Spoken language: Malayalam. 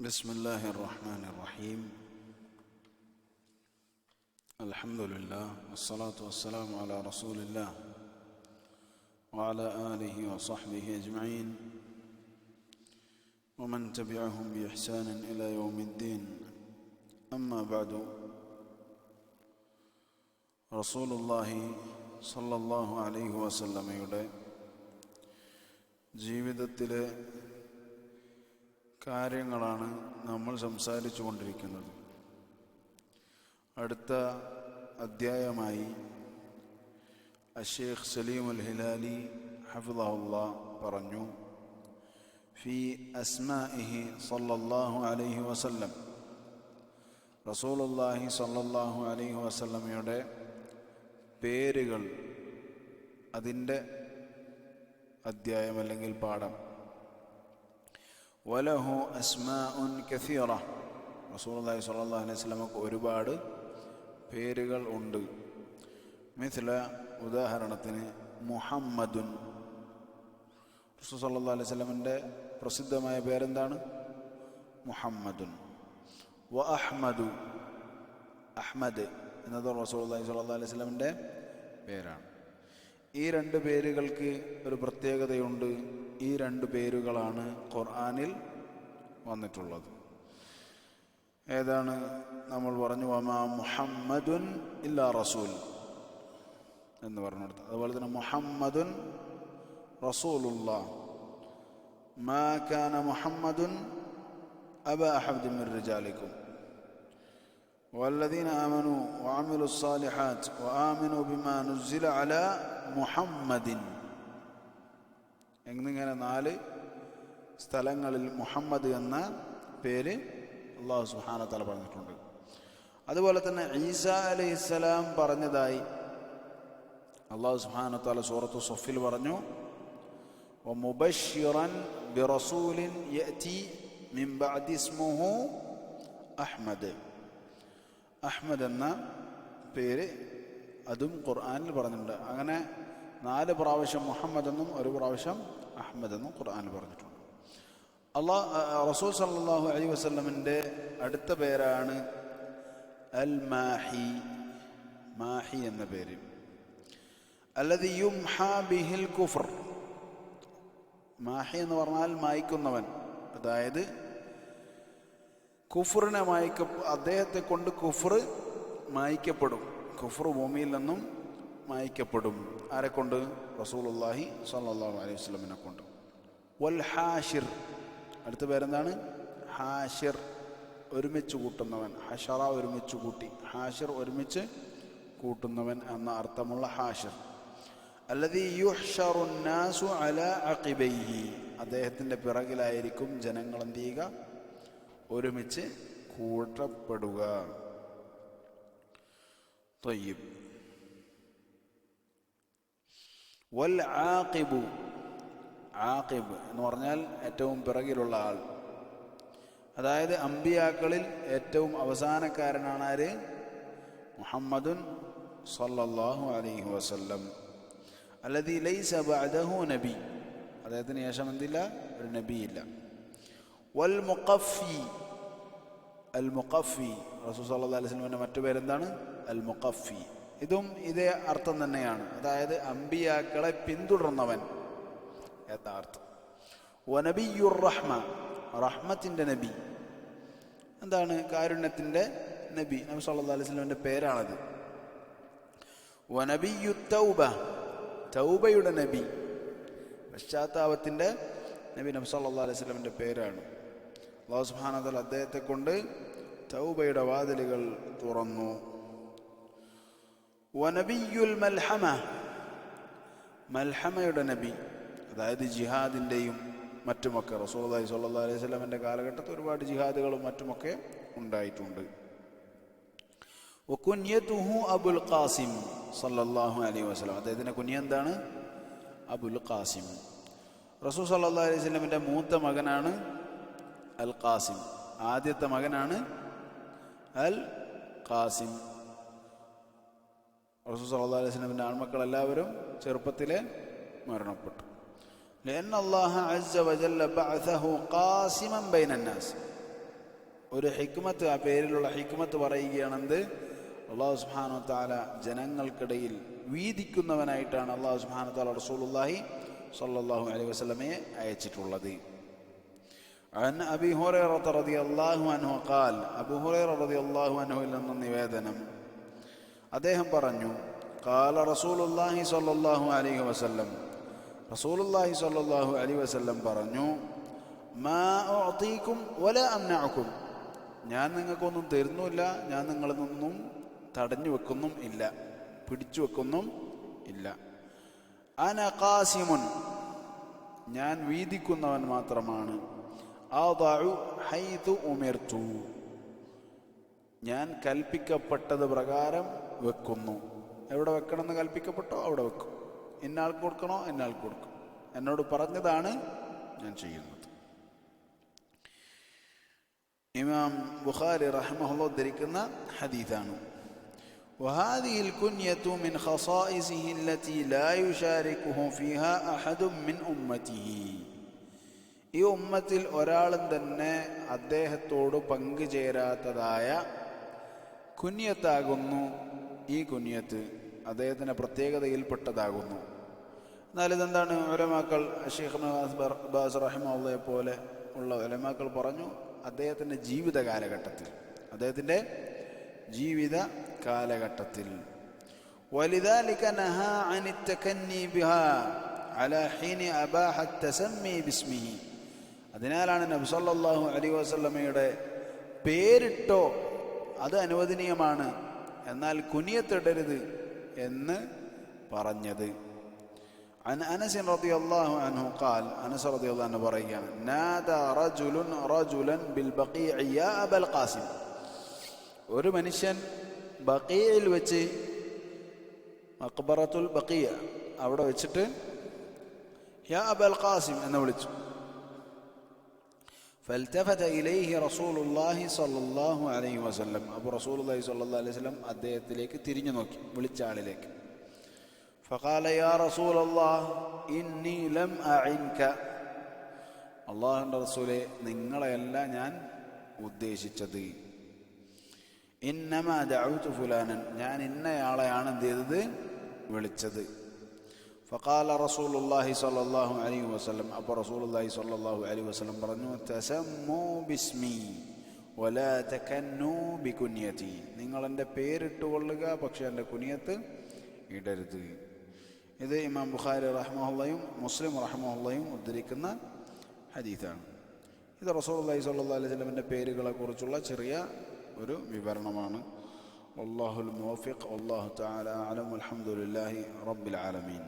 بسم الله الرحمن الرحيم الحمد لله والصلاة والسلام على رسول الله وعلى آله وصحبه أجمعين ومن تبعهم بإحسان إلى يوم الدين أما بعد رسول الله صلى الله عليه وسلم ജീവിതത്തിലെ കാര്യങ്ങളാണ് നമ്മൾ സംസാരിച്ചു കൊണ്ടിരിക്കുന്നത് അടുത്ത അധ്യായമായി അഷേഖ് സലീം അൽ ഹിലാലി ഹഫിദഹുല്ല പറഞ്ഞു ഫി അസ്മാഇഹി സല്ലല്ലാഹു അലൈഹി വസല്ലം. റസൂലുള്ളാഹി സല്ലല്ലാഹു അലൈഹി വസല്ലമയുടെ പേരുകൾ അതിന്റെ അധ്യായം അല്ലെങ്കിൽ പാഠം. വലഹു അസ്മാഉൻ കസീറ. റസൂലുള്ളാഹി സ്വല്ലല്ലാഹു അലൈഹി വസല്ലമക്ക് ഒരുപാട് പേരുകൾ ഉണ്ട്. മിഥില ഉദാഹരണത്തിന് മുഹമ്മദുൻ. റസൂൽ സല്ലാ അലൈഹി സ്വലമിന്റെ പ്രസിദ്ധമായ പേരെന്താണ്? മുഹമ്മദുൻ. വ അഹ്മദു. അഹ്മദ് എന്നത് റസൂലുള്ളാഹി സ്വല്ലല്ലാഹു അലൈഹി സ്വലമിന്റെ പേരാണ്. ഈ രണ്ട് പേരുകൾക്ക് ഒരു പ്രത്യേകതയുണ്ട്. ഈ രണ്ട് പേരുകളാണ് ഖുർആനിൽ വന്നിട്ടുള്ളത് ഏതാണ് നമ്മൾ പറഞ്ഞു വമാ മുഹമ്മദുൻ ഇല്ലാ റസൂൽ എന്ന് പറഞ്ഞെടുത്ത് അതുപോലെ തന്നെ മുഹമ്മദുൻ റസൂലുള്ള മാ കാന മുഹമ്മദുൻ അബ അഹബ്ദി മിൻ റിജാലിക്കും والذين آمنوا وعملوا الصالحات وآمنوا بما نزل على محمد എന്നിങ്ങനെ നാല് സ്ഥലങ്ങളിൽ മുഹമ്മദ് എന്ന പേര് അള്ളാഹു സുഹാന തല പറഞ്ഞിട്ടുണ്ട് അതുപോലെ തന്നെ ഈസ അലൈഹി ഇസ്ലാം പറഞ്ഞതായി അള്ളാഹു സുഹാന തല സൂറത്ത് സൊഫിൽ പറഞ്ഞു ومبشرا برسول يأتي من بعد اسمه أحمد അഹ്മദ് എന്ന പേര് അതും ഖുർആനിൽ പറഞ്ഞിട്ടുണ്ട് അങ്ങനെ നാല് പ്രാവശ്യം മുഹമ്മദ് എന്നും ഒരു പ്രാവശ്യം അഹമ്മദ് എന്നും ഖുർആാനിൽ പറഞ്ഞിട്ടുണ്ട്. അള്ളാ റസൂൽ സല്ലാഹു അലൈ വസ്ലമിന്റെ അടുത്ത പേരാണ് അൽ മാഹി മാഹി എന്ന പേര്. അല്ലത് യുംഹാ ബിഹിൽ കുഫർ. മാഹി എന്ന് പറഞ്ഞാൽ മായ്ക്കുന്നവൻ. അതായത് കുഫറിനെ മായ്ക്ക അദ്ദേഹത്തെ കൊണ്ട് കുഫർ മായ്ക്കപ്പെടും. കുഫർ ഭൂമിയിൽ നിന്നും മായ്ക്കപ്പെടും ആരെക്കൊണ്ട് കൊണ്ട്? റസൂലുല്ലാഹി സല്ലാഹു അലൈഹി വസ്ലമിനെ കൊണ്ട്. വൽ ഹാഷിർ. അടുത്ത പേരെന്താണ്? ഹാഷിർ. ഒരുമിച്ച് കൂട്ടുന്നവൻ. ഹഷറ ഒരുമിച്ച് കൂട്ടി. ഹാഷിർ ഒരുമിച്ച് കൂട്ടുന്നവൻ എന്ന അർത്ഥമുള്ള ഹാഷിർ. അല്ലതി യുഹ്ഷറുന്നാസു അല അഖിബൈഹി. അദ്ദേഹത്തിന്റെ പിറകിലായിരിക്കും ജനങ്ങൾ എന്ത് ചെയ്യുക? ഒരുമിച്ച് കൂട്ടപ്പെടുക. തൊയ്യബ്. വൽ ആഖിബു ആഖിബ് എന്ന് പറഞ്ഞാൽ ഏറ്റവും പിറകിലുള്ള ആൾ. അതായത് അമ്പിയാക്കളിൽ ഏറ്റവും അവസാനക്കാരനാണ് ആര്? മുഹമ്മദുൻ സല്ലല്ലാഹു അലൈഹി വസല്ലം. അല്ലതി ലൈസ ബഅദഹു നബി. അദ്ദേഹത്തിന് ശേഷം എന്തില്ല? ഒരു നബിയില്ല. വൽ മുഖഫി അൽ മുഖഫി റസൂസ് സല്ലല്ലാഹു അലൈഹി വസല്ലമയുടെ മറ്റു പേരെന്താണ്? അൽ മുഖഫി ഇതും ഇതേ അർത്ഥം തന്നെയാണ്. അതായത് അമ്പിയാക്കളെ പിന്തുടർന്നവൻ എന്ന അർത്ഥം. വനബിയുർ റഹ്മ റഹ്മത്തിന്റെ നബി. എന്താണ് കാരുണ്യത്തിന്റെ നബി? നബി സല്ലല്ലാഹു അലൈഹി സ്വലമിന്റെ പേരാണത്. വനബിയു തൗബ തൗബയുടെ നബി. പശ്ചാത്താപത്തിന്റെ നബി നബി സല്ലാ അലൈഹി സ്വലമിന്റെ പേരാണ്. അള്ളാഹു സുബ്ഹാനഹു അദ്ദേഹത്തെ കൊണ്ട് തൗബയുടെ വാതിലുകൾ തുറന്നു. വനബിയുൽ മൽഹമ. മൽഹമയുടെ നബി അതായത് ജിഹാദിന്റെയും മറ്റുമൊക്കെ റസൂലി സല്ലാ അലൈഹി സ്വലമിന്റെ കാലഘട്ടത്തിൽ ഒരുപാട് ജിഹാദുകളും മറ്റുമൊക്കെ ഉണ്ടായിട്ടുണ്ട്. കുഞ്ഞത്തുഹു അബുൽ ഖാസിം സല്ലാഹു അലൈഹി വസല്ലം. അദ്ദേഹത്തിന്റെ കുഞ്ഞ എന്താണ്? അബുൽ ഖാസിം. റസൂൽ സല്ലാ അലൈഹി സ്വലമിന്റെ മൂത്ത മകനാണ് അൽ ഖാസിം. ആദ്യത്തെ മകനാണ് അൽ ഖാസിം. റസൂൽ സല്ലാ അലൈഹി സ്വലമിൻ്റെ ആൺമക്കൾ എല്ലാവരും ചെറുപ്പത്തിലെ മരണപ്പെട്ടു لأن الله عز وجل بعثه قاسما بين الناس ഒരു ഹിക്മത്ത് ആ പേരിലുള്ള ഹിക്മത്ത് പറയുകയാണെന്ത് അള്ളാഹു സുബ്ഹാനഹു താല ജനങ്ങൾക്കിടയിൽ വീതിക്കുന്നവനായിട്ടാണ് അള്ളാഹു സുബ്ഹാനഹു താല റസൂലുള്ളാഹി സ്വല്ലല്ലാഹു അലൈഹി വസല്ലമയെ അയച്ചിട്ടുള്ളത് عن أبي هريرة رضي الله عنه قال أبو هريرة رضي الله عنه നിന്ന് നിവേദനം അദ്ദേഹം പറഞ്ഞു കാല റസൂലുല്ലാഹി സല്ലാഹു അലൈഹി വസല്ലം. റസൂലുല്ലാഹി സല്ലാഹു അലൈഹി വസല്ലം പറഞ്ഞു മാക്കും ഒല അമ്നാക്കും ഞാൻ നിങ്ങൾക്കൊന്നും തരുന്നില്ല ഞാൻ നിങ്ങളിൽ നിന്നും തടഞ്ഞു വെക്കുന്നും ഇല്ല പിടിച്ചു വെക്കുന്നും ഇല്ല. അന ഖാസിമുൻ ഞാൻ വീതിക്കുന്നവൻ മാത്രമാണ്. ഉമിർത്തു ഞാൻ കൽപ്പിക്കപ്പെട്ടത് പ്രകാരം വെക്കുന്നു എവിടെ വെക്കണമെന്ന് കൽപ്പിക്കപ്പെട്ടോ അവിടെ വെക്കും ഇന്നാൾക്ക് കൊടുക്കണോ ഇന്നാൾക്ക് കൊടുക്കും എന്നോട് പറഞ്ഞതാണ് ഞാൻ ചെയ്യുന്നത് ഇമാം ബുഖാരി റഹ്മഹുള്ള ഉദ്ധരിക്കുന്ന ഹദീഥാണ് وهذه الكنية من خصائصه التي لا يشاركه فيها أحد من أمته ഈ ഉമ്മത്തിൽ ഒരാളും തന്നെ അദ്ദേഹത്തോട് പങ്കുചേരാത്തതായ കുഞ്ഞത്താകുന്നു ഈ കുഞ്ഞത്ത് അദ്ദേഹത്തിൻ്റെ പ്രത്യേകതയിൽപ്പെട്ടതാകുന്നു എന്നാൽ ഇതെന്താണ് ഒലമാക്കൾ ഷെയ്ഖ് ബാസ് റഹിമുള്ളയെ പോലെ ഉള്ള ഒലമാക്കൾ പറഞ്ഞു അദ്ദേഹത്തിൻ്റെ ജീവിത കാലഘട്ടത്തിൽ അദ്ദേഹത്തിൻ്റെ ജീവിത കാലഘട്ടത്തിൽ ولذلك نهى عن التكني بها على حين أباح التسمي باسمه അതിനാലാണ് നബി സല്ലല്ലാഹു അലൈഹി വസല്ലമയുടെ പേരിട്ടോ അത് അനുവദനീയമാണ് എന്നാൽ കുനിയത്തിടരുത് എന്ന് പറഞ്ഞത്. അനസ് റതി കാൽ അനസ് പറയുകയാണ് റജുലുൻ റജുലൻ ബിൽ അബൽ ഖാസിം. ഒരു മനുഷ്യൻ ബക്കീയയിൽ വെച്ച് അക്ബറത്തുൽ ബഖിയ അവിടെ വെച്ചിട്ട് യാ അബൽ ഖാസിം എന്ന് വിളിച്ചു. ഫൽത്തഫത ഇലൈഹി റസൂലുല്ലാഹി സല്ലാഹു അലൈഹി വസ്ലം അപ്പോൾ റസൂലുല്ലാഹി സല്ലാ അലൈഹി വസ്ലം അദ്ദേഹത്തിലേക്ക് തിരിഞ്ഞു നോക്കി വിളിച്ച ആളിലേക്ക്. ഫഖാല യാ റസൂലല്ലാഹ് ഇന്നി ലം അഇൻക. അള്ളാഹുന്റെ റസൂലെ നിങ്ങളെയല്ല ഞാൻ ഉദ്ദേശിച്ചത്. ഇന്നമ ദഅഉതു ഫുലാനൻ. ഞാൻ ഇന്നയാളെയാണ് എന്ത് ചെയ്തത്? വിളിച്ചത്. فقال رسول الله صلى الله عليه وسلم അലൈഹി رسول الله صلى الله عليه وسلم പറഞ്ഞു തസമ്മൂ ബിസ്മി ولا തക്കന്നൂ بكنيتي. നിങ്ങൾ എന്റെ പേരിട്ടുകൊള്ളുക പക്ഷേ എന്റെ കുനിയത്ത് ഇടരുത്. ഇത് ഇമാം ബുഖാരി റഹ്മുള്ളയും മുസ്ലിം റഹ്മുള്ളയും ഉദ്ധരിക്കുന്ന ഹദീസാണ്. ഇത് റസൂൽ അള്ളഹി സല്ലാ അലൈഹി സ്വലമിന്റെ പേരുകളെക്കുറിച്ചുള്ള ചെറിയ ഒരു വിവരണമാണ്. അള്ളാഹുൽ മുവഫിഖ് അള്ളാഹു താല അലം അലഹമുല്ലാഹി റബ്ബിൽ ആലമീൻ.